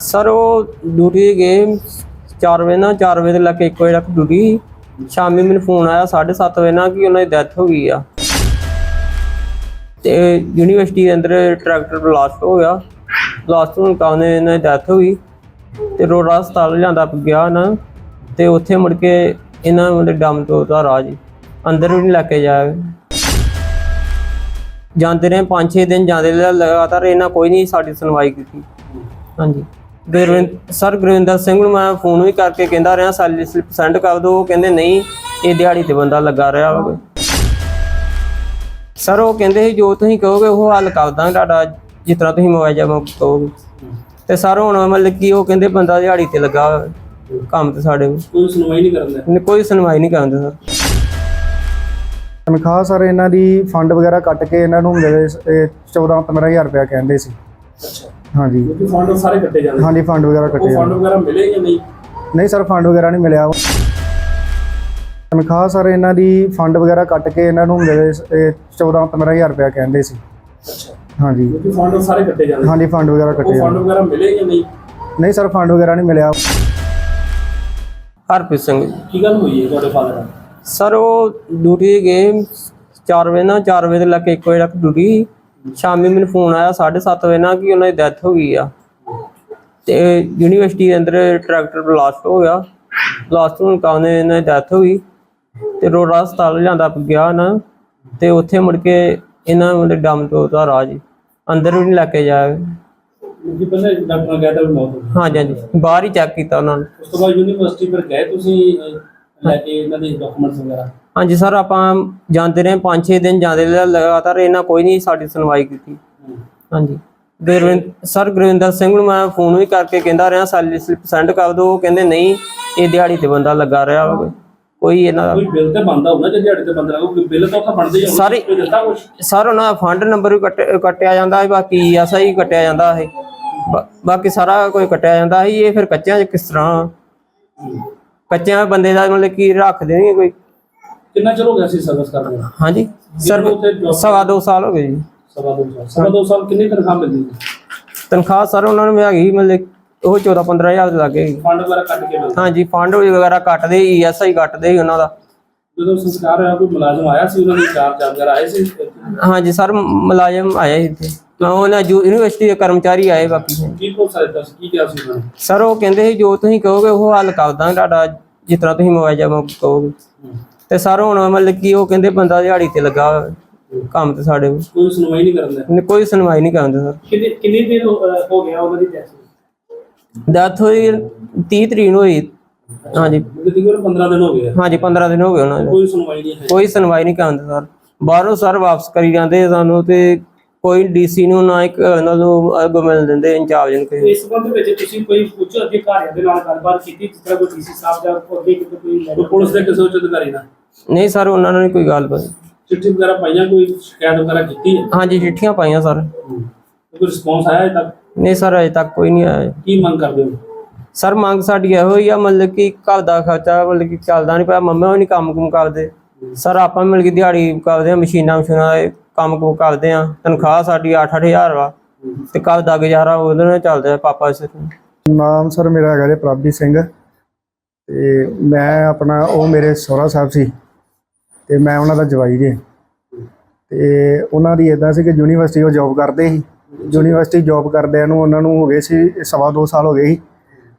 Sir, ਉਹ duty ਤੇ ਗਏ 4 ਵਜੇ ਨਾ 4 ਵਜੇ ਤੋਂ ਲੈ ਕੇ 1 ਵਜੇ ਤੱਕ ਡਿਊਟੀ ਸ਼ਾਮੀ ਮੈਨੂੰ ਫੋਨ ਆਇਆ 7:30 ਵਜੇ ਨਾ ਕਿ ਉਹਨਾਂ ਦੀ ਡੈਥ ਹੋ ਗਈ ਆ। ਤੇ ਯੂਨੀਵਰਸਿਟੀ ਦੇ ਅੰਦਰ ਟਰੈਕਟਰ ਬਲਾਸਟ ਹੋ ਗਿਆ। ਬਲਾਸਟ ਹੋਣ ਕਾਰਨ ਇਹਨਾਂ ਦੀ ਡੈਥ ਹੋ ਗਈ। ਤੇ ਰੋੜਾ ਹਸਪਤਾਲ ਜਾਂਦਾ ਗਿਆ ਨਾ। ਤੇ ਉੱਥੇ ਮੁੜ ਕੇ ਇਹਨਾਂ ਦੇ ਡੰਮ ਤੋਂ ਦਾ ਰਾਜ ਅੰਦਰ ਵੀ ਨਹੀਂ ਲੈ ਕੇ ਜਾਇਆ। ਜਾਂਦੇ ਰਹੇ 5-6 ਦਿਨ, ਜਾਂਦੇ ਰਹੇ ਲਗਾਤਾਰ ਇਹਨਾਂ ਕੋਈ ਨਹੀਂ ਸਾਡੀ ਸੁਣਵਾਈ ਕੀਤੀ। ਹਾਂਜੀ। ਗੁਰਵਿੰਦ ਸਰ ਗੁਰਵਿੰਦਰ ਸਿੰਘ ਨੂੰ ਮੈਂ ਫੋਨ ਵੀ ਕਰਕੇ ਕਹਿੰਦਾ ਰਿਹਾ ਸੈਲਰੀ ਸਲਿੱਪ ਸੈਂਡ ਕਰ ਦਿਓ ਉਹ ਕਹਿੰਦੇ ਨਹੀਂ ਇਹ ਦਿਹਾੜੀ ਤੇ ਬੰਦਾ ਲੱਗਾ ਰਿਹਾ ਵਾ ਸਰ ਉਹ ਕਹਿੰਦੇ ਸੀ ਜੋ ਤੁਸੀਂ ਕਹੋਗੇ ਉਹ ਹੱਲ ਕਰ ਦਾਂਗੇ ਤੁਹਾਡਾ ਜਿਸ ਤਰ੍ਹਾਂ ਤੁਸੀਂ ਮੁਆਵਜ਼ਾ ਕਹੋਗੇ। ਤੇ ਸਰ ਹੁਣ ਮਤਲਬ ਕਿ ਉਹ ਕਹਿੰਦੇ ਬੰਦਾ ਦਿਹਾੜੀ ਤੇ ਲੱਗਾ ਹੋਇਆ। ਕੰਮ ਤੇ ਸਾਡੇ ਕੋਈ ਸੁਣਵਾਈ ਨਹੀਂ ਕਰਨ ਦਾ ਕੋਈ ਸੁਣਵਾਈ ਨਹੀਂ ਕਰਦੇ ਸਰ ਤਨਖਾਹ ਸਰ ਇਹਨਾਂ ਦੀ ਫੰਡ ਵਗੈਰਾ ਕੱਟ ਕੇ ਇਹਨਾਂ ਨੂੰ ਮਿਲੇ 14 15000 ਰੁਪਇਆ ਕਹਿੰਦੇ ਸੀ। ਅੱਛਾ। ਹਾਂਜੀ। ਕਿਉਂਕਿ ਫੰਡ ਸਾਰੇ ਕੱਟੇ ਜਾਂਦੇ। ਹਾਂਜੀ ਫੰਡ ਵਗੈਰਾ ਕੱਟੇ ਉਹ ਫੰਡ ਜਾਂਦੇ। ਵਗੈਰਾ ਮਿਲੇ ਜਾਂ ਨਹੀਂ? ਨਹੀਂ ਸਰ ਫੰਡ ਵਗੈਰਾ ਨਹੀਂ ਮਿਲਿਆ। ਤਨਖਾਹ ਸਰ ਇਹਨਾਂ ਦੀ ਫੰਡ ਵਗੈਰਾ ਕੱਟ ਕੇ ਇਹਨਾਂ ਨੂੰ ਮਿਲੇ 14 15000 ਰੁਪਇਆ ਕਹਿੰਦੇ ਸੀ। ਅੱਛਾ। ਹਾਂਜੀ। ਕਿਉਂਕਿ ਫੰਡ ਸਾਰੇ ਕੱਟੇ ਜਾਂਦੇ। ਹਾਂਜੀ ਫੰਡ ਵਗੈਰਾ ਕੱਟੇ ਉਹ ਫੰਡ ਜਾਂਦੇ। ਵਗੈਰਾ ਮਿਲੇ ਜਾਂ ਨਹੀਂ? ਨਹੀਂ ਸਰ ਫੰਡ ਵਗੈਰਾ ਨਹੀਂ ਮਿਲਿਆ। ਹਰਪ੍ਰੀਤ ਸਿੰਘ। ਕੀ ਗੱਲ ਹੋਈ ਹੈ ਤੁਹਾਡੇ ਫਾਦਰ ਨਾਲ? ਸਰ ਉਹ ਡਿਊਟੀ ਗਏ 4 ਵਜੇ ਨਾਲ 4 ਵਜੇ ਤੋਂ ਲੈ ਕੇ 1 ਵਜੇ ਤੱਕ ਡਿਊਟੀ। ਸ਼ਾਮੀ ਮੈਨੂੰ ਫੋਨ ਆਇਆ 7:30 ਵਜੇ ਨਾਲ ਕਿ ਉਹਨਾਂ ਦੀ ਡੈਥ ਹੋ ਗਈ ਆ। ਤੇ ਯੂਨੀਵਰਸਿਟੀ ਦੇ ਅੰਦਰ ਟਰੈਕਟਰ ਬਲਾਸਟ ਹੋ ਗਿਆ। ਬਲਾਸਟ ਹੋਣ ਕਾਰਨ ਇਹਨਾਂ ਦੀ ਡੈਥ ਹੋ ਗਈ। ਤੇ ਰੋੜਾ ਹਸਪਤਾਲ ਜਾਂਦਾ ਗਿਆ ਨਾ ਤੇ ਉੱਥੇ ਮੁੜ ਕੇ ਇਹਨਾਂ ਦੇ ਡੰਮ ਤੋਂ ਦਾ ਰਾਜ ਅੰਦਰ ਵੀ ਨਹੀਂ ਲੈ ਕੇ ਜਾਇਆ। ਕਿਉਂਕਿ ਪਹਿਲਾਂ ਡਾਕਟਰ ਨੇ ਕਹਿਤਾ ਵੀ ਮੌਤ ਹੋ ਗਈ। ਹਾਂਜੀ ਹਾਂਜੀ। ਬਾਹਰ ਹੀ ਚੈੱਕ ਕੀਤਾ ਉਹਨਾਂ ਨੇ। ਉਸ ਤੋਂ ਬਾਅਦ ਯੂਨੀਵਰਸਿਟੀ ਪਰ ਗਏ ਤੁਸੀਂ ਅਹ, ਲੈ ਕੇ ਇਹਨਾਂ ਦੇ ਡਾਕੂਮੈਂਟਸ ਵਗੈਰਾ? ਹਾਂਜੀ ਸਰ ਆਪਾਂ ਜਾਂਦੇ ਰਹੇ 5-6 ਦਿਨ ਜਾਂਦੇ ਰਹੇ ਲਗਾਤਾਰ ਇਹਨਾਂ ਕੋਈ ਨਹੀਂ ਸਾਡੀ ਸੁਣਵਾਈ ਕੀਤੀ। ਹਾਂਜੀ। ਗੁਰਵਿੰਦ ਸਰ ਗੁਰਵਿੰਦਰ ਸਿੰਘ ਨੂੰ ਮੈਂ ਫੋਨ ਵੀ ਕਰਕੇ ਕਹਿੰਦਾ ਰਿਹਾ ਸੈਲਰੀ ਸਲਿੱਪ ਸੈਂਡ ਕਰ ਦਿਓ ਉਹ ਕਹਿੰਦੇ ਨਹੀਂ ਇਹ ਦਿਹਾੜੀ ਤੇ ਬੰਦਾ ਲੱਗਾ ਰਿਹਾ ਵਾ ਕੋਈ ਇਹਨਾਂ ਦਾ ਕੋਈ ਬਿੱਲ ਤੇ ਬੰਦਾ ਹੁੰਦਾ ਜੇ ਦਿਹਾੜੀ ਤੇ ਬੰਦਾ ਲੱਗੂ ਕੋਈ ਬਿੱਲ ਤਾਂ ਉੱਥੇ ਬਣਦੇ ਹੀ ਹੋਣ ਸਾਰੇ- ਸਰ ਉਹਨਾਂ ਦਾ ਫੰਡ ਨੰਬਰ ਵੀ ਕੱਟ- ਕੱਟਿਆ ਜਾਂਦਾ ਹੈ ਬਾਕੀ ਐਸਾ ਹੀ ਕੱਟਿਆ ਜਾਂਦਾ ਹੈ। ਬਾਕੀ ਸਾਰਾ ਕੋਈ ਕੱਟਿਆ ਜਾਂਦਾ ਹੈ ਇਹ ਫਿਰ ਕੱਚਿਆਂ 'ਚ ਕਿਸ ਤਰ੍ਹਾਂ? ਕੱਚਿਆਂ ਬੰਦੇ ਦਾ ਮਤਲਬ ਕੀ ਰੱਖਦੇ ਨਹੀਂ ਕੋਈ? ਕਿੰਨਾ ਚਿਰ ਹੋ ਗਿਆ ਸੀ ਸਰਵਿਸ ਕਰਦੇ ਨੂੰ? ਹਾਂਜੀ। ਸਰ ਉੱਥੇ job- ਸਵਾ ਦੋ ਸਾਲ ਹੋ ਗਏ ਜੀ। ਸਵਾ ਦੋ ਸਾਲ। ਸਵਾ ਦੋ ਸਾਲ ਕਿੰਨੀ ਤਨਖਾਹ ਮਿਲਦੀ ਹੈ ਤਨਖਾਹ ਸਰ ਉਹਨਾਂ ਨੂੰ ਹੈਗੀ ਮਤਲਬ ਉਹ 14 15000 ਦੇ ਲੱਗੇ ਫੰਡ ਵਗੈਰਾ ਕੱਟ ਕੇ ਮਿਲਦਾ ਹਾਂਜੀ ਫੰਡ ਵਗੈਰਾ ਕੱਟਦੇ ਈਐਸਆਈ ਕੱਟਦੇ ਸੀ ਉਹਨਾਂ ਦਾ। ਜਦੋਂ ਸੰਸਕਾਰ ਹੋਇਆ ਕੋਈ ਮੁਲਾਜ਼ਮ ਆਇਆ ਸੀ? ਉਹਨਾਂ ਦੇ ਚਾਰ ਚਾਰ ਵਗੈਰਾ ਆਏ ਸੀ? ਹਾਂਜੀ ਸਰ ਮੁਲਾਜ਼ਮ ਆਏ ਸੀ ਇੱਥੇ। ਮੈਂ ਉਹਨਾਂ ਯੂ- ਯੂਨੀਵਰਸਿਟੀ ਦੇ ਕਰਮਚਾਰੀ ਆਏ ਬਾਕੀ। ਕੀ ਭਰੋਸਾ ਦਿੱਤਾ ਸੀ? ਕੀ ਕਿਹਾ ਸੀ ਉਹਨਾਂ ਨੇ? ਸਰ ਉਹ ਕਹਿੰਦੇ ਸੀ ਜੋ ਤੁਸੀਂ ਕਹੋਗੇ ਉਹ ਹੱਲ ਕਰ ਦਾਂਗੇ। ਤੁਹਾਡਾ ਜਿਸ ਤਰ੍ਹਾਂ ਤੁਸੀਂ ਮੁਆਵਜ਼ਾ ਮੰਗ ਕਹੋਗੇ। ਤੇ ਸਰ ਹੁਣ ਮਤਲਬ ਕਿ ਉਹ ਕਹਿੰਦੇ ਬੰਦਾ ਦਿਹਾੜੀ ਤੇ ਲੱਗਾ ਕੰਮ ਤੇ ਸਾਡੇ ਕੋਈ ਸੁਣਵਾਈ ਨਹੀਂ ਕਰਨ ਦਾ ਨੇ ਕੋਈ ਸੁਣਵਾਈ ਨਹੀਂ ਕਰਦੇ ਸਰ। ਕਿੰਨੀ ਕਿੰਨੀ ਦੇਰ ਹੋ ਹੋ ਗਿਆ ਉਹਨਾਂ ਦੀ ਡੈਥ ਡੈਥ ਹੋਈ 30 ਤਰੀਕ ਨੂੰ ਹੋਈ। ਹਾਂਜੀ। ਤਕਰੀਬਨ 15 ਦਿਨ ਹੋ ਗਏ। ਹਾਂਜੀ 15 ਦਿਨ ਹੋ ਗਏ ਉਹਨਾਂ ਦੇ। ਕੋਈ ਸੁਣਵਾਈ ਨਹੀਂ ਹੈ ਕੋਈ ਸੁਣਵਾਈ ਨਹੀਂ ਕਰਦੇ ਸਰ। ਬਾਹਰੋਂ ਸਰ ਵਾਪਸ ਕਰੀ ਜਾਂਦੇ ਸਾਨੂੰ ਤੇ ਕੋਈ ਡੀਸੀ ਨੂੰ ਨਾ ਇੱਕ ਉਹਨਾਂ ਨੂੰ ਅੱਗੋਂ ਮਿਲ ਦਿੰਦੇ ਇੰਚਾਰਜ ਨੂੰ ਕਿਸੇ ਇਸ ਸੰਬੰਧ ਵਿੱਚ ਤੁਸੀਂ ਕੋਈ ਉੱਚ ਅਧਿਕਾਰੀਆਂ ਦੇ ਨਾਲ ਗੱਲਬਾਤ ਕੀਤੀ ਜਿਸ ਤਰ੍ਹਾਂ ਕੋਈ ਡੀਸੀ ਸਾਹਿਬ ਜਾਂ ਅੱਗੇ ਕਿਤੇ ਕੋਈ ਪੁਲਿਸ ਦੇ ਕਿਸੇ ਉੱਚ ਅਧਿਕਾਰੀ ਨਾਲ? ਨਹੀਂ ਸਰ ਉਹਨਾਂ ਨੇ ਕੋਈ ਗੱਲ ਬਾਤ ਚਿੱਠੀ ਵਗੈਰਾ ਪਾਈਆਂ ਕੋਈ ਸ਼ਿਕਾਇਤ ਵਗੈਰਾ ਕੀਤੀ ਹੈ? ਹਾਂਜੀ ਚਿੱਠੀਆਂ ਪਾਈਆਂ ਸਰ। ਕੋਈ ਰਿਸਪੌਂਸ ਆਇਆ ਹੈ ਤੱਕ? ਨਹੀਂ ਸਰ ਅਜੇ ਤੱਕ ਕੋਈ ਨਹੀਂ ਆਇਆ। ਕੀ ਮੰਗ ਕਰਦੇ ਹੋ? ਸਰ ਮੰਗ ਸਾਡੀ ਇਹੋ ਹੀ ਆ ਮਤਲਬ ਕਿ ਘਰ ਦਾ ਖਰਚਾ ਮਤਲਬ ਕਿ ਚੱਲਦਾ ਨਹੀਂ ਪਿਆ ਮੰਮਾ ਵੀ ਨਹੀਂ ਕੰਮ ਕੁਮ ਕਰਦੇ। ਸਰ ਆਪਾਂ ਮਿਲ ਕੇ ਦਿਹਾੜੀ ਕਰਦੇ ਆ ਮਸ਼ੀਨਾਂ ਮਸ਼ੀਨਾਂ ਦੇ ਕੰਮ ਕੁਮ ਕਰਦੇ ਆ। ਤਨਖਾਹ ਸਾਡੀ 8-8000 ਵਾ ਤੇ ਘਰ ਦਾ ਗੁਜ਼ਾਰਾ ਉਹਦੇ ਨਾਲ ਚੱਲਦਾ ਪਾਪਾ ਸਿਰ ਨਾਮ ਸਰ ਮੇਰਾ ਹੈਗਾ ਜੀ ਪ੍ਰਭਜੀਤ ਸਿੰਘ ਤੇ ਮੈਂ ਆਪਣਾ ਉਹ ਮੇਰੇ ਸਹੁਰਾ ਸਾਹਿਬ ਸੀ। ਤੇ ਮੈਂ ਉਹਨਾਂ ਦਾ ਜਵਾਈ ਜੇ। ਤੇ ਉਹਨਾਂ ਦੀ ਇਦਾਂ ਸੀ ਕਿ ਯੂਨੀਵਰਸਿਟੀ ਉਹ ਜੌਬ ਕਰਦੇ ਸੀ। ਯੂਨੀਵਰਸਿਟੀ ਜੌਬ ਕਰਦਿਆਂ ਨੂੰ ਉਹਨਾਂ ਨੂੰ ਹੋ ਗਏ ਸੀ, ਸਵਾ ਦੋ ਸਾਲ ਹੋ ਗਏ ਸੀ।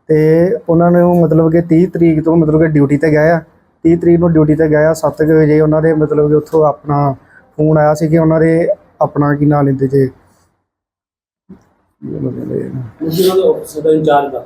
ਤੇ ਉਹਨਾਂ ਨੂੰ ਮਤਲਬ ਕਿ 30 ਤਰੀਕ ਤੋਂ ਮਤਲਬ ਕਿ ਡਿਊਟੀ ਤੇ ਗਏ ਆ। 30 ਤਰੀਕ ਨੂੰ ਡਿਊਟੀ ਤੇ ਗਏ ਆ 7 ਵਜੇ ਉਹਨਾਂ ਦੇ ਮਤਲਬ ਕਿ ਉੱਥੋਂ ਆਪਣਾ ਫੋਨ ਆਇਆ ਸੀ ਕਿ ਉਹਨਾਂ ਦੇ ਆਪਣਾ ਕੀ ਨਾਂ ਲੈਂਦੇ ਜੇ। ਤੁਸੀਂ ਉਹਨਾਂ ਦੇ ਦਾ ਇੰਚਾਰਜ ਦਾ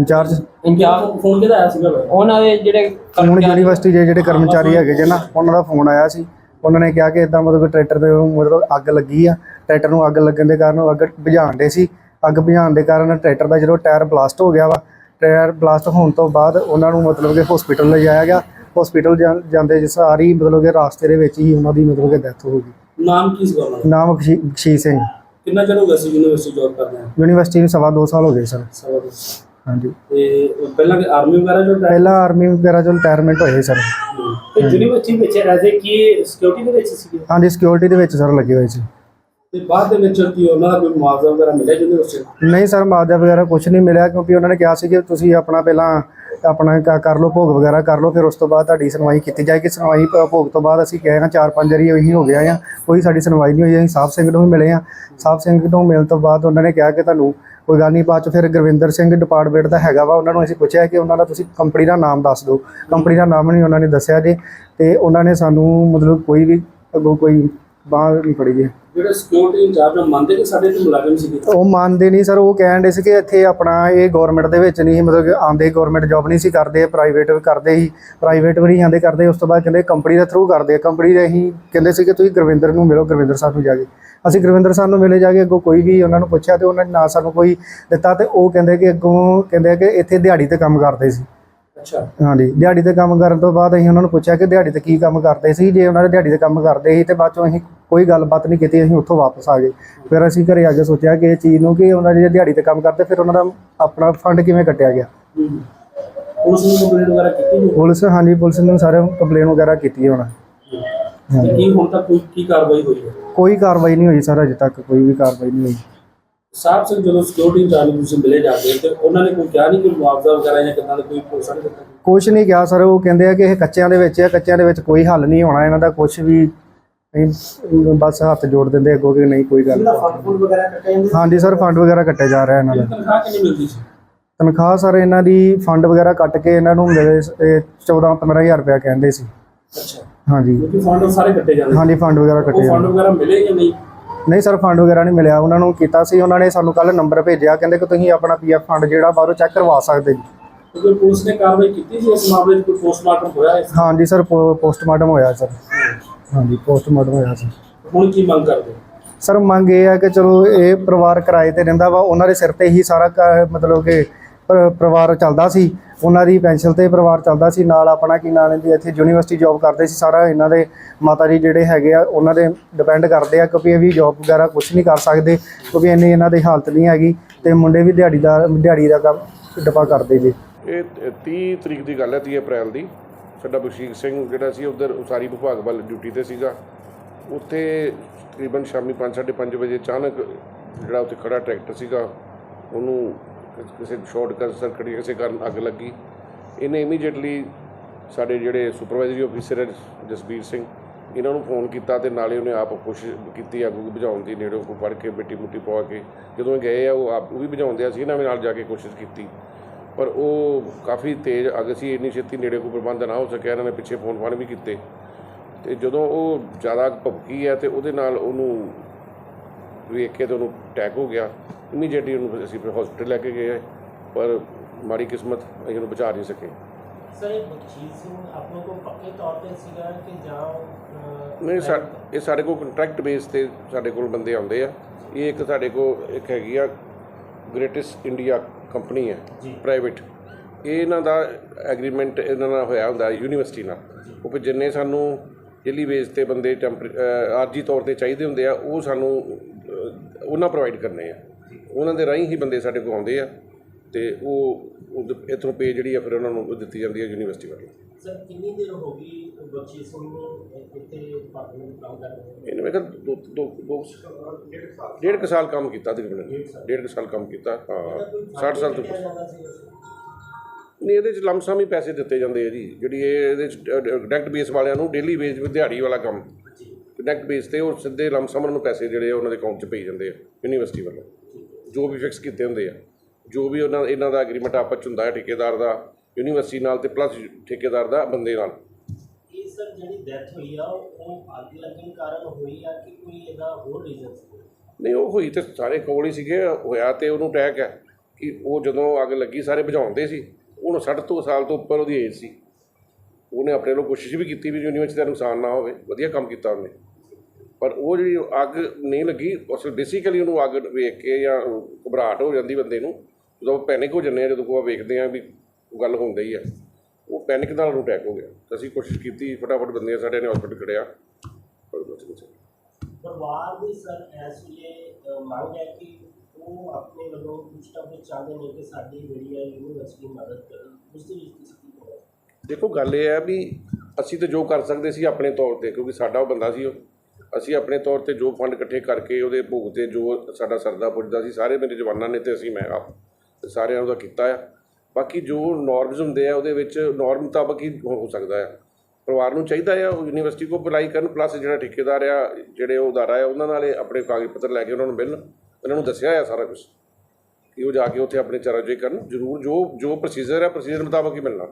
ਇੰਚਾਰਜ? ਇੰਚਾਰਜ ਫੋਨ ਕਿਹਦਾ ਆਇਆ ਸੀਗਾ ਉਹਨਾਂ ਦੇ ਜਿਹੜੇ ਹੁਣ ਯੂਨੀਵਰਸਿਟੀ ਦੇ ਜਿਹੜੇ ਕਰਮਚਾਰੀ ਹੈਗੇ ਜੇ ਨਾ ਉਹਨਾਂ ਦਾ ਫੋਨ ਆਇਆ ਸੀ। ਉਹਨਾਂ ਨੇ ਕਿਹਾ ਕਿ ਇਦਾਂ ਮਤਲਬ ਕਿ ਟਰੈਕਟਰ ਤੇ ਮਤਲਬ ਅੱਗ ਲੱਗੀ ਆ। ਟਰੈਕਟਰ ਨੂੰ ਅੱਗ ਲੱਗਣ ਦੇ ਕਾਰਨ ਉਹ ਅੱਗ ਬੁਝਾਉਣ ਦੇ ਸੀ। ਅੱਗ ਬੁਝਾਉਣ ਦੇ ਕਾਰਨ ਟਰੈਕਟਰ ਦਾ ਜਦੋਂ ਟਾਇਰ ਬਲਾਸਟ ਹੋ ਗਿਆ ਵਾ ਟਾਇਰ ਬਲਾਸਟ ਹੋਣ ਤੋਂ ਬਾਅਦ ਉਹਨਾਂ ਨੂੰ ਮਤਲਬ ਕਿ ਹਸਪੀਟਲ ਲਿਜਾਇਆ ਗਿਆ। ਹਸਪੀਟਲ ਜਾਂਦੇ ਜਿਸ ਸਾਰੀ ਮਤਲਬ ਕਿ ਰਾਸਤੇ ਦੇ ਵਿੱਚ ਹੀ ਉਹਨਾਂ ਦੀ ਮਤਲਬ ਕਿ ਡੈਥ ਹੋ ਗਈ। ਨਾਮ ਕੀ ਸੀਗਾ ਉਹਨਾਂ ਦਾ? ਨਾਮ ਖੁਸ਼ੀ ਖੁਸ਼ੀ ਸਿੰਘ। ਕਿੰਨਾ ਚਿਰ ਹੋ ਗਿਆ ਸੀ ਯੂਨੀਵਰਸਿਟੀ ਜੌਬ ਕਰਦੇ ਆ ਯੂਨੀਵਰਸਿਟੀ ਨੂੰ ਸਵਾ ਦੋ ਸਾਲ ਹੋ ਗਏ ਸਰ। ਸਵਾ ਦੋ ਸਾਲ। ਹਾਂਜੀ। ਤੇ ਉਹ ਪਹਿਲਾਂ ਆਰਮੀ ਵਗੈਰਾ ਜੋ ਪਹਿਲਾਂ ਆਰਮੀ ਵਗੈਰਾ ਚੋਂ ਰਿਟਾਇਰਮੈਂਟ ਹੋਏ ਸਰ। ਤੇ ਯੂਨੀਵਰਸਿਟੀ ਵਿੱਚ ਐਜ਼ ਏ ਕੀ ਸਿਕਿਉਰਿਟੀ ਦੇ ਵਿੱਚ ਸੀ ਹਾਂਜੀ ਸਿਕਿਉਰਿਟੀ ਦੇ ਵਿੱਚ ਸਰ ਲੱਗੇ ਹੋਏ ਸੀ। ਤੇ ਬਾਅਦ ਦੇ ਵਿੱਚ ਕੀ ਉਹਨਾਂ ਦਾ ਕੋਈ ਮੁਆਵਜ਼ਾ ਵਗੈਰਾ ਮਿਲਿਆ ਯੂਨੀਵਰਸਿਟੀ ਨੂੰ ਨਹੀਂ ਸਰ ਮਾਜਾ ਵਗੈਰਾ ਕੁਝ ਨਹੀਂ ਮਿਲਿਆ ਕਿਉਂਕਿ ਉਹਨਾਂ ਨੇ ਕਿਹਾ ਸੀ ਕਿ ਤੁਸੀਂ ਆਪਣਾ ਪਹਿਲਾਂ ਆਪਣਾ ਕ- ਕਰ ਲਓ ਭੋਗ ਵਗੈਰਾ ਕਰ ਲਓ ਫਿਰ ਉਸ ਤੋਂ ਬਾਅਦ ਤੁਹਾਡੀ ਸੁਣਵਾਈ ਕੀਤੀ ਜਾਏਗੀ। ਸੁਣਵਾਈ ਭ- ਭੋਗ ਤੋਂ ਬਾਅਦ ਅਸੀਂ ਗਏ ਹਾਂ ਚਾਰ ਪੰਜ ਵਾਰੀ ਉਹੀ ਹੋ ਗਿਆ ਆ। ਕੋਈ ਸਾਡੀ ਸੁਣਵਾਈ ਨਹੀਂ ਹੋਈ ਅਸੀਂ ਸਾਹਿਬ ਸਿੰਘ ਨੂੰ ਵੀ ਮਿਲੇ ਆ ਸਾਹਿਬ ਸਿੰਘ ਤੋਂ ਮਿਲਣ ਤੋਂ ਬਾਅਦ ਉਹਨਾਂ ਨੇ ਕਿਹਾ ਕਿ ਤੁਹਾਨੂੰ ਕੋਈ ਗੱਲ ਨਹੀਂ, ਬਾਅਦ ਚ ਫਿਰ ਗੁਰਵਿੰਦਰ ਸਿੰਘ ਡਿਪਾਰਟਮੈਂਟ ਦਾ ਹੈਗਾ ਵਾ, ਉਹਨਾਂ ਨੂੰ ਅਸੀਂ ਪੁੱਛਿਆ ਕਿ ਉਹਨਾਂ ਦਾ ਤੁਸੀਂ ਕੰਪਨੀ ਦਾ ਨਾਮ ਦੱਸ ਦਿਓ। ਕੰਪਨੀ ਦਾ ਨਾਮ ਨਹੀਂ ਉਹਨਾਂ ਨੇ ਦੱਸਿਆ ਜੀ, ਤੇ ਉਹਨਾਂ ਨੇ ਸਾਨੂੰ ਮਤਲਬ ਕੋਈ ਵੀ ਅੱਗੋਂ ਕੋਈ ਬਾਂਹ ਨਹੀਂ ਫੜੀ ਜੀ। ਜਿਹੜੇ ਸਿਕਿਉਰਿਟੀ ਇੰਚਾਰਜ ਆ, ਮੰਨਦੇ ਕਿ ਸਾਡੇ ਤੇ ਮੁਲਾਜ਼ਮ ਸੀਗੇ ਉਹ ਮੰਨਦੇ ਨਹੀਂ ਸਰ ਉਹ ਕਹਿਣ ਦੇ ਸੀ ਕਿ ਇੱਥੇ ਆਪਣਾ ਇਹ ਗਵਰਨਮੈਂਟ ਦੇ ਵਿੱਚ ਨਹੀਂ ਮਤਲਬ ਕਿ ਆਂਦੇ ਗਵਰਨਮੈਂਟ ਜੌਬ ਨਹੀਂ ਸੀ ਕਰਦੇ ਪ੍ਰਾਈਵੇਟ ਕਰਦੇ ਸੀ ਪ੍ਰਾਈਵੇਟ ਵੀ ਨਹੀਂ ਆਂਦੇ ਕਰਦੇ ਉਸ ਤੋਂ ਬਾਅਦ ਕਹਿੰਦੇ ਕੰਪਨੀ ਦੇ ਥਰੂ ਕਰਦੇ ਆ ਕੰਪਨੀ ਦੇ ਅਸੀਂ ਕਹਿੰਦੇ ਸੀ ਕਿ ਤੁਸੀਂ ਗੁਰਵਿੰਦਰ ਨੂੰ ਮਿਲੋ ਗੁਰਵਿੰਦਰ ਸਾਹਿਬ ਨੂੰ ਜਾ ਕੇ। ਅਸੀਂ ਗੁਰਵਿੰਦਰ ਸਾਹਿਬ ਨੂੰ ਮਿਲੇ ਜਾ ਕੇ ਅੱਗੋਂ ਕੋਈ ਵੀ ਉਹਨਾਂ ਨੂੰ ਪੁੱਛਿਆ ਤੇ ਉਹਨਾਂ ਨੇ ਨਾ ਸਾਨੂੰ ਕੋਈ ਦਿੱਤਾ ਤੇ ਉਹ ਕਹਿੰਦੇ ਕਿ ਅੱਗੋਂ ਕਹਿੰਦੇ ਕਿ ਇੱਥੇ ਦਿਹਾੜੀ ਤੇ ਕੰਮ ਕਰਦੇ ਸੀ। ਅੱਛਾ। ਹਾਂਜੀ ਦਿਹਾੜੀ ਤੇ ਕੰਮ ਕਰਨ ਤੋਂ ਬਾਅਦ ਅਸੀਂ ਉਹਨਾਂ ਨੂੰ ਪੁੱਛਿਆ ਕਿ ਦਿਹਾੜੀ ਤੇ ਕੀ ਕੰਮ ਕਰਦੇ ਸੀ? ਜੇ ਉਹਨਾਂ ਨੇ ਦਿਹਾੜੀ ਤੇ ਕੰਮ ਕਰਦੇ ਸੀ ਤੇ ਬਾਅਦ ਚੋਂ ਅਸੀਂ ਕੋਈ ਗੱਲਬਾਤ ਨਹੀਂ ਕੀਤੀ ਅਸੀਂ ਉੱਥੋਂ ਵਾਪਸ ਆ ਗਏ। ਫਿਰ ਅਸੀਂ ਘਰੇ ਆ ਕੇ ਸੋਚਿਆ ਕਿ ਇਹ ਚੀਜ਼ ਨੂੰ ਕਿ ਉਹਨਾਂ ਦੀ ਦਿਹਾੜੀ ਤੇ ਕੰਮ ਕਰਦੇ ਫਿਰ ਉਹਨਾਂ ਦਾ ਆਪਣਾ ਫੰਡ ਕਿਵੇਂ ਕੱਟਿਆ ਗਿਆ। ਪੁਲਿਸ ਨੂੰ ਕੰਪਲੇਂਟ ਵਗੈਰਾ ਕੀਤੀ ਪੁਲਿਸ ਹਾਂਜੀ ਪੁਲਿਸ ਨੂੰ ਸਾਰੇ ਕੰਪਲੇਨ ਵਗੈਰਾ ਕੀਤੀ ਹੈ ਹੁਣ। ਤੇ ਕੀ ਹੁਣ ਤੱਕ ਕੋਈ ਕੀ ਕਾਰਵਾਈ ਹੋਈ ਹੈ? ਕੋਈ ਕਾਰਵਾਈ ਨਹੀਂ ਹੋਈ ਸਰ ਅਜੇ ਤੱਕ ਕੋਈ ਵੀ ਕਾਰਵਾਈ ਨਹੀਂ ਹੋਈ। ਸਾਹਿਬ ਸਿੰਘ ਜਦੋਂ ਸਿਕਿਉਰਿਟੀ ਇੰਚਾਰਜ ਨੂੰ ਤੁਸੀਂ ਮਿਲੇ ਜਾਂਦੇ ਤੇ ਉਹਨਾਂ ਨੇ ਕੋਈ ਕਿਹਾ ਨਹੀਂ ਕਿ ਮੁਆਵਜ਼ਾ ਵਗੈਰਾ ਜਾਂ ਦਾ ਕੋਈ ਪੁਲਿਸ ਨੇ ਦਿੱਤਾ ਕੁਛ ਨਹੀਂ ਕਿਹਾ ਸਰ ਉਹ ਕਹਿੰਦੇ ਆ ਕਿ ਇਹ ਕੱਚਿਆਂ ਦੇ ਵਿੱਚ ਹੈ ਕੱਚਿਆਂ ਦੇ ਵਿੱਚ ਕੋਈ ਹੱਲ ਨਹੀਂ ਹੋਣਾ ਇਹਨਾਂ ਦਾ ਕੁਛ ਵੀ ਅਸੀਂ ਬਸ ਹੱਥ ਜੋੜ ਦਿੰਦੇ ਅੱਗੋਂ ਕਿ ਨਹੀਂ ਕੋਈ ਗੱਲ ਫੰਡ ਵਗੈਰਾ ਕੱਟੇ ਜਾਂਦੇ ਹਾਂਜੀ ਸਰ ਫੰਡ ਵਗੈਰਾ ਕੱਟੇ ਜਾ ਰਿਹਾ ਇਹਨਾਂ ਦਾ। ਤਨਖਾਹ ਕਿੰਨੀ ਮਿਲਦੀ ਸੀ? ਤਨਖਾਹ ਸਰ ਇਹਨਾਂ ਦੀ ਫੰਡ ਵਗੈਰਾ ਕੱਟ ਕੇ ਇਹਨਾਂ ਨੂੰ ਮਿਲੇ 14 15000 ਰੁਪਇਆ ਕਹਿੰਦੇ ਸੀ। ਅੱਛਾ। ਹਾਂਜੀ। ਕਿਉਂਕਿ ਫੰਡ ਸਾਰੇ ਕੱਟੇ ਜਾਂਦੇ ਹਾਂਜੀ ਫੰਡ ਵਗੈਰਾ ਕੱਟੇ ਉਹ ਫੰਡ ਜਾਂਦੇ ਵਗੈਰਾ ਮਿਲੇ ਜਾਂ ਨਹੀਂ? ਨਹੀਂ ਸਰ ਫੰਡ ਵਗੈਰਾ ਨਹੀਂ ਮਿਲਿਆ। ਉਹਨਾਂ ਨੂੰ ਕੀਤਾ ਸੀ ਉਹਨਾਂ ਨੇ ਸਾਨੂੰ ਕੱਲ ਨੰਬਰ ਭੇਜਿਆ। ਕਹਿੰਦੇ ਕਿ ਤੁਸੀਂ ਆਪਣਾ ਪੀਐਫ ਫੰਡ ਜਿਹੜਾ ਬਾਹਰੋਂ ਚੈੱਕ ਕਰਵਾ ਸਕਦੇ ਜੀ। ਕਿਉਂਕਿ ਪੁਲਿਸ ਨੇ ਕਾਰਵਾਈ ਕੀਤੀ ਸੀ ਇਸ ਮਾਮਲੇ 'ਚ ਕੋਈ ਪੋਸਟਮਾਰਟਮ ਹੋਇਆ ਹੈ ਹਾਂਜੀ ਸਰ ਪੋਸਟਮਾਰਟਮ ਹੋਇਆ ਸਰ। ਹਾਂਜੀ ਪੋਸਟਮਾਰਟਮ ਹੋਇਆ ਸੀ ਹੁਣ ਕੀ ਮੰਗ ਕਰਦੇ? ਹੋ? ਸਰ ਮੰਗ ਇਹ ਹੈ ਕਿ ਚਲੋ ਇਹ ਪਰਿਵਾਰ ਕਿਰਾਏ ਤੇ ਰਹਿੰਦਾ ਵਾ। ਉਹਨਾਂ ਦੇ ਸਿਰ ਤੇ ਹੀ ਸਾਰਾ ਘਰ ਮਤਲਬ ਕਿ ਪ- ਪਰਿਵਾਰ ਚੱਲਦਾ ਸੀ। ਉਹਨਾਂ ਦੀ ਪੈਨਸ਼ਨ ਤੇ ਪਰਿਵਾਰ ਚੱਲਦਾ ਸੀ, ਨਾਲ ਆਪਣਾ ਕੀ ਨਾਂ ਲੈਂਦੀ ਇੱਥੇ ਯੂਨੀਵਰਸਿਟੀ ਜੌਬ ਕਰਦੇ ਸੀ ਸਾਰਾ, ਇਹਨਾਂ ਦੇ ਮਾਤਾ ਜੀ ਜਿਹੜੇ ਹੈਗੇ ਆ, ਉਹਨਾਂ ਦੇ ਡਿਪੈਂਡ ਕਰਦੇ ਆ, ਕਿਉਂਕਿ ਇਹ ਵੀ ਜੌਬ ਵਗੈਰਾ ਕੁਝ ਨਹੀਂ ਕਰ ਸਕਦੇ, ਕਿਉਂਕਿ ਇੰਨੀ ਇਹਨਾਂ ਦੀ ਹਾਲਤ ਨਹੀਂ ਹੈਗੀ ਤੇ ਮੁੰਡੇ ਵੀ ਦਿਹਾੜੀਦਾਰ, ਦਿਹਾੜੀ ਦਾ ਕੰਮ ਡੱਪਾ ਕਰਦੇ ਜੀ। ਇਹ 30 ਤਰੀਕ ਦੀ ਗੱਲ ਹੈ 30 ਅਪ੍ਰੈਲ ਦੀ। ਸਾਡਾ ਬਖਸ਼ੀਸ਼ ਸਿੰਘ ਜਿਹੜਾ ਸੀ, ਉਧਰ ਉਸਾਰੀ ਵਿਭਾਗ ਵੱਲ ਡਿਊਟੀ ਤੇ ਸੀਗਾ। ਉੱਥੇ ਤਕਰੀਬਨ ਸ਼ਾਮੀ 5:30 ਵਜੇ ਅਚਾਨਕ ਜਿਹੜਾ ਉੱਥੇ ਖੜਾ ਟਰੈਕਟਰ ਸੀਗਾ, ਉਹਨੂੰ ਕਿਸੇ ਸ਼ਾਰਟ ਸਰਕਟ ਜਾਂ ਕਿਸੇ ਕਾਰਨ ਅੱਗ ਲੱਗੀ। ਇਹਨੇ ਇਮੀਡੀਏਟਲੀ ਸਾਡੇ ਜਿਹੜੇ ਸੁਪਰਵਾਈਜ਼ਰੀ ਆਫੀਸਰ ਹੈ, ਜਸਬੀਰ ਸਿੰਘ, ਇਹਨਾਂ ਨੂੰ ਫੋਨ ਕੀਤਾ ਤੇ ਨਾਲੇ ਉਹਨੇ ਆਪ ਕੋਸ਼ਿਸ਼ ਕੀਤੀ ਅੱਗ ਨੂੰ ਬੁਝਾਉਣ ਦੀ ਨੇੜੇ ਕੋ ਫੜ ਕੇ ਮਿੱਟੀ ਮੁੱਟੀ ਪਵਾ ਕੇ, ਜਦੋਂ ਇਹ ਗਏ ਆ, ਉਹ ਆਪ, ਉਹ ਵੀ ਬੁਝਾਉਂਦੇ ਸੀ ਇਹਨਾਂ ਦੇ ਨਾਲ ਜਾ ਕੇ ਕੋਸ਼ਿਸ਼ ਕੀਤੀ। ਪਰ ਉਹ ਕਾਫੀ ਤੇਜ਼ ਅੱਗ ਸੀ, ਇੰਨੀ ਛੇਤੀ ਨੇੜੇ ਕੋਈ ਪ੍ਰਬੰਧ ਨਾ ਹੋ ਸਕਿਆ, ਇਹਨਾਂ ਨੇ ਪਿੱਛੇ ਫੋਨ ਫਾਨ ਵੀ ਕੀਤੇ। ਤੇ ਜਦੋਂ ਉਹ ਜ਼ਿਆਦਾ ਭਪਕੀ ਹੈ ਤੇ ਉਹਦੇ ਨਾਲ ਉਹਨੂੰ ਵੇਖ ਕੇ ਤੇ ਉਹਨੂੰ ਅਟੈਕ ਹੋ ਗਿਆ। ਇਮੀਡੀਏਟਲੀ ਉਹਨੂੰ ਅਸੀਂ ਫਿਰ ਹਸਪੀਟਲ ਲੈ ਕੇ ਗਏ ਪਰ ਮਾੜੀ ਕਿਸਮਤ ਅਸੀਂ ਉਹਨੂੰ ਬਚਾ ਨਹੀਂ ਸਕੇ। ਸਰ ਇਹ ਬਖਸ਼ੀਸ਼ ਸਿੰਘ ਆਪਣੇ ਕੋਲ ਪੱਕੇ ਤੌਰ ਤੇ ਸੀਗਾ ਕਿ ਜਾਂ ਅਹ, ਨਹੀਂ ਸਾ ਇਹ ਸਾਡੇ ਕੋਲ ਕੰਟਰੈਕਟ ਬੇਸ ਤੇ ਸਾਡੇ ਕੋਲ ਬੰਦੇ ਆਉਂਦੇ ਆ। ਇਹ ਇੱਕ ਸਾਡੇ ਕੋਲ ਇੱਕ ਹੈਗੀ ਆ ਗ੍ਰੇਟੈਸਟ ਇੰਡੀਆ ਕੰਪਨੀ ਹੈ ਪ੍ਰਾਈਵੇਟ ਇਹ ਇਹਨਾਂ ਦਾ ਐਗਰੀਮੈਂਟ ਇਹਨਾਂ ਨਾਲ ਹੋਇਆ ਹੁੰਦਾ ਯੂਨੀਵਰਸਿਟੀ ਨਾਲ। ਉਹ ਜਿੰਨੇ ਸਾਨੂੰ ਡੇਲੀ ਬੇਸ ਤੇ ਬੰਦੇ ਆਰਜੀ ਤੌਰ ਤੇ ਚਾਹੀਦੇ ਹੁੰਦੇ ਆ ਉਹ ਸਾਨੂੰ ਉਹਨਾਂ ਪ੍ਰੋਵਾਈਡ ਕਰਨੇ ਆ। ਉਹਨਾਂ ਦੇ ਰਾਹੀਂ ਹੀ ਬੰਦੇ ਸਾਡੇ ਕੋਲ ਆਉਂਦੇ ਆ ਤੇ ਉਹ ਇੱਥੋਂ ਪੇ ਜਿਹੜੀ ਆ ਫਿਰ ਉਹਨਾਂ ਨੂੰ ਦਿੱਤੀ ਜਾਂਦੀ ਹੈ ਯੂਨੀਵਰਸਿਟੀ ਵੱਲੋਂ। ਸਰ ਕਿੰਨੀ ਦੇਰ ਹੋ ਗਈ ਬਖਸ਼ੀਸ਼ ਨੂੰ ਇੱਥੇ ਡਿਪਾਰਟਮੈਂਟ ਕੰਮ ਕਰਦੇ ਨੂੰ? ਇਹਨੇ ਮੈਂ ਕਿਹਾ ਦੋ ਦੋ ਦੋ ਡੇਢ ਕੁ ਸਾਲ ਕੰਮ ਕੀਤਾ ਤਕਰੀਬਨ। ਡੇਢ ਕੁ ਸਾਲ ਕੰਮ ਕੀਤਾ ਹਾਂ 60 ਸਾਲ ਤੋਂ? ਨਹੀਂ ਇਹਦੇ ਚ ਲਮਸਮ ਹੀ ਪੈਸੇ ਦਿੱਤੇ ਜਾਂਦੇ ਆ ਜੀ ਜਿਹੜੀ ਇਹ ਇਹਦੇ ਚ ਡਾਇਰੈਕਟ ਬੇਸ ਵਾਲਿਆਂ ਨੂੰ ਡੇਲੀ ਬੇਸ ਦਿਹਾੜੀ ਵਾਲਾ ਕੰਮ। ਡਾਇਰੈਕਟ ਬੇਸ ਤੇ ਉਹ ਸਿੱਧੇ ਲਮਸਮ ਨੂੰ ਪੈਸੇ ਜਿਹੜੇ ਉਹਨਾਂ ਦੇ ਅਕਾਊਂਟ 'ਚ ਪਈ ਜਾਂਦੇ ਆ ਯੂਨੀਵਰਸਿਟੀ ਵੱਲੋਂ। ਜੋ ਵੀ ਫਿਕਸ ਕੀਤੇ ਹੁੰਦੇ ਆ। ਜੋ ਵੀ ਉਹਨਾਂ ਇਹਨਾਂ ਦਾ ਐਗਰੀਮੈਂਟ ਆਪਸ 'ਚ ਹੁੰਦਾ ਹੈ ਠੇਕੇਦਾਰ ਦਾ ਯੂਨੀਵਰਸਿਟੀ ਨਾਲ ਤੇ ਪਲੱਸ ਠੇਕੇਦਾਰ ਦਾ ਬੰਦੇ ਨਾਲ। ਇਹ ਸਰ ਜਿਹੜੀ ਡੈਥ ਹੋਈ ਆ ਉਹ ਅੱਗ ਲੱਗਣ ਕਾਰਨ ਹੋਈ ਆ ਕਿ ਕੋਈ ਇਹਦਾ ਹੋਰ ਰੀਜ਼ਨ ਸੀ? ਨਹੀਂ ਉਹ ਹੋਈ ਤੇ ਸਾਰੇ ਕੋਲ ਹੀ ਸੀਗੇ ਹੋਇਆ ਤੇ ਉਹਨੂੰ ਅਟੈਕ ਹੈ ਕਿ ਉਹ ਜਦੋਂ ਅੱਗ ਲੱਗੀ ਸਾਰੇ ਬੁਝਾਉਂਦੇ ਸੀ। ਉਹਨੂੰ 60 ਤੋਂ ਸਾਲ ਤੋਂ ਉੱਪਰ ਉਹਦੀ ਏਜ ਸੀ। ਉਹਨੇ ਆਪਣੇ ਵੱਲੋਂ ਕੋਸ਼ਿਸ਼ ਵੀ ਕੀਤੀ ਵੀ ਯੂਨੀਵਰਸਿਟੀ ਦਾ ਨੁਕਸਾਨ ਨਾ ਹੋਵੇ ਵਧੀਆ ਕੰਮ ਕੀਤਾ ਉਹਨੇ। ਪਰ ਉਹ ਜਿਹੜੀ ਅੱਗ ਨਹੀਂ ਲੱਗੀ ਅਸਲ ਬੇਸਿਕਲੀ ਉਹਨੂੰ ਅੱਗ ਵੇਖ ਕੇ ਜਾਂ ਘਬਰਾਹਟ ਹੋ ਜਾਂਦੀ ਬੰਦੇ ਨੂੰ ਜਦੋਂ ਪੈਨਿਕ ਹੋ ਜਾਂਦੇ ਆ ਜਦੋਂ ਕੋਈ ਵੇਖਦੇ ਆ ਵੀ ਗੱਲ ਹੁੰਦੀ ਹੀ ਆ ਉਹ ਪੈਨਿਕ ਨਾਲ ਉਹਨੂੰ ਅਟੈਕ ਹੋ ਗਿਆ। ਤਾਂ ਅਸੀਂ ਕੋਸ਼ਿਸ਼ ਕੀਤੀ ਫਟਾਫਟ ਬੰਦੇ ਸਾਡੇ ਨੇ ਹਸਪੀਟਲ ਖੜਿਆ। ਪਰ ਬਚ ਗਏ ਪਰਿਵਾਰ ਦੀ ਸਰ ਇਸ ਵੇਲੇ ਅਹ, ਮੰਗ ਹੈ ਕਿ ਉਹ ਆਪਣੇ ਵੱਲੋਂ ਕੁਝ ਨਾ ਕੁਝ ਚਾਹੁੰਦੇ ਨੇ ਕਿ ਸਾਡੀ ਜਿਹੜੀ ਹੈ ਯੂਨੀਵਰਸਿਟੀ ਮਦਦ ਕਰੇ ਉਸ ਦੇ ਵਿੱਚ ਤੁਸੀਂ ਕੀ ਕਹੋਗੇ? ਦੇਖੋ ਗੱਲ ਇਹ ਹੈ ਵੀ ਅਸੀਂ ਤਾਂ ਜੋ ਕਰ ਸਕਦੇ ਸੀ ਆਪਣੇ ਤੌਰ ਤੇ ਕਿਉਂਕਿ ਸਾਡਾ ਉਹ ਬੰਦਾ ਸੀ ਉਹ। ਅਸੀਂ ਆਪਣੇ ਤੌਰ ਤੇ ਜੋ ਫੰਡ ਇਕੱਠੇ ਕਰਕੇ ਉਹਦੇ ਭੋਗ ਤੇ ਜੋ ਸਾਡਾ ਸਰਦਾ ਪੁੱਜਦਾ ਸੀ, ਸਾਰੇ ਮੇਰੇ ਜਵਾਨਾਂ ਨੇ ਤੇ ਅਸੀਂ, ਮੈਂ ਆਪ ਸਾਰਿਆਂ ਉਹਦਾ ਕੀਤਾ ਆ। ਬਾਕੀ ਜੋ ਨਾਰਮਸ ਹੁੰਦੇ ਆ, ਉਹਦੇ ਵਿੱਚ ਨਾਰਮ ਮੁਤਾਬਕ ਹੀ ਹੋ ਸਕਦਾ ਆ। ਪਰਿਵਾਰ ਨੂੰ ਚਾਹੀਦਾ ਆ, ਉਹ ਯੂਨੀਵਰਸਿਟੀ ਕੋ ਅਪਲਾਈ ਕਰਨ ਪਲੱਸ ਜਿਹੜਾ ਠੇਕੇਦਾਰ ਆ, ਜਿਹੜੇ ਉਹ ਅਦਾਰਾ ਆ, ਉਹਨਾਂ ਨਾਲ ਆਪਣੇ ਕਾਗਜ਼ ਪੱਤਰ ਲੈ ਕੇ ਉਹਨਾਂ ਨੂੰ ਮਿਲਣ, ਉਹਨਾਂ ਨੂੰ ਦੱਸਿਆ ਆ ਸਾਰਾ ਕੁਝ ਕਿ ਉਹ ਜਾ ਕੇ ਉੱਥੇ ਆਪਣੇ ਚਾਰਾਜੋਈ ਕਰਨ, ਜ਼ਰੂਰ ਜੋ ਜੋ ਪ੍ਰੋਸੀਜਰ ਹੈ ਪ੍ਰੋਸੀਜਰ ਮੁਤਾਬਕ ਹੀ ਮਿਲਣਾ।